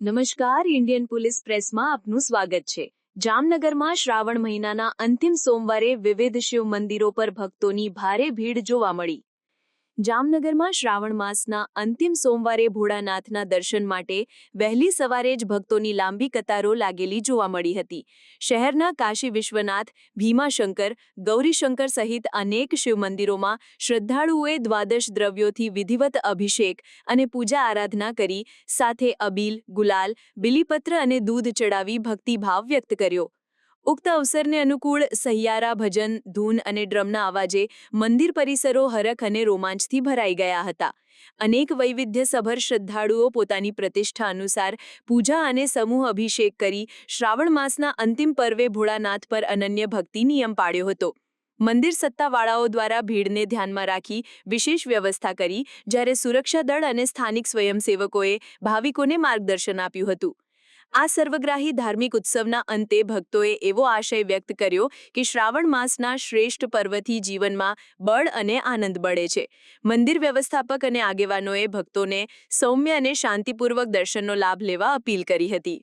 નમસ્કાર, Indian police પ્રેસમાં આપનું સ્વાગત છે. જામનગરમાં શ્રાવણ મહિનાના અંતિમ સોમવારે વિવિધ શિવ મંદિરો પર ભક્તોની ભારે ભીડ જોવા મળી. જામનગરમાં શ્રાવણ માસના અંતિમ સોમવારે ભોળાનાથના દર્શન માટે વહેલી સવારે જ ભક્તોની લાંબી કતારો લાગેલી જોવા મળી હતી. શહેરના કાશી વિશ્વનાથ, ભીમાશંકર, ગૌરીશંકર સહિત અનેક શિવ મંદિરોમાં શ્રદ્ધાળુઓએ દ્વાદશ દ્રવ્યોથી વિધિવત અભિષેક અને પૂજા આરાધના કરી, સાથે અબીલ, ગુલાલ, બિલીપત્ર અને દૂધ ચડાવી ભક્તિભાવ વ્યક્ત કર્યો. ઉક્ત અવસરને અનુકૂળ સહિયારા ભજન, ધૂન અને ડ્રમના અવાજે મંદિર પરિસરો હરખ અને રોમાંચથી ભરાઈ ગયા હતા. અનેક વૈવિધ્યસભર શ્રદ્ધાળુઓ પોતાની પ્રતિષ્ઠા અનુસાર પૂજા અને સમૂહ અભિષેક કરી શ્રાવણ માસના અંતિમ પર્વે ભોળાનાથ પર અનન્ય ભક્તિ નિયમ પાડ્યો હતો. મંદિર સત્તાવાળાઓ દ્વારા ભીડને ધ્યાનમાં રાખી વિશેષ વ્યવસ્થા કરી, જ્યારે સુરક્ષા દળ અને સ્થાનિક સ્વયંસેવકોએ ભાવિકોને માર્ગદર્શન આપ્યું હતું. આ સર્વગ્રાહી ધાર્મિક ઉત્સવના અંતે ભક્તોએ એવો આશય વ્યક્ત કર્યો કે શ્રાવણ માસના શ્રેષ્ઠ પર્વથી જીવનમાં બળ અને આનંદ બળે છે. મંદિર વ્યવસ્થાપક અને આગેવાનોએ ભક્તોને સૌમ્ય અને શાંતિપૂર્વક દર્શનનો લાભ લેવા અપીલ કરી હતી.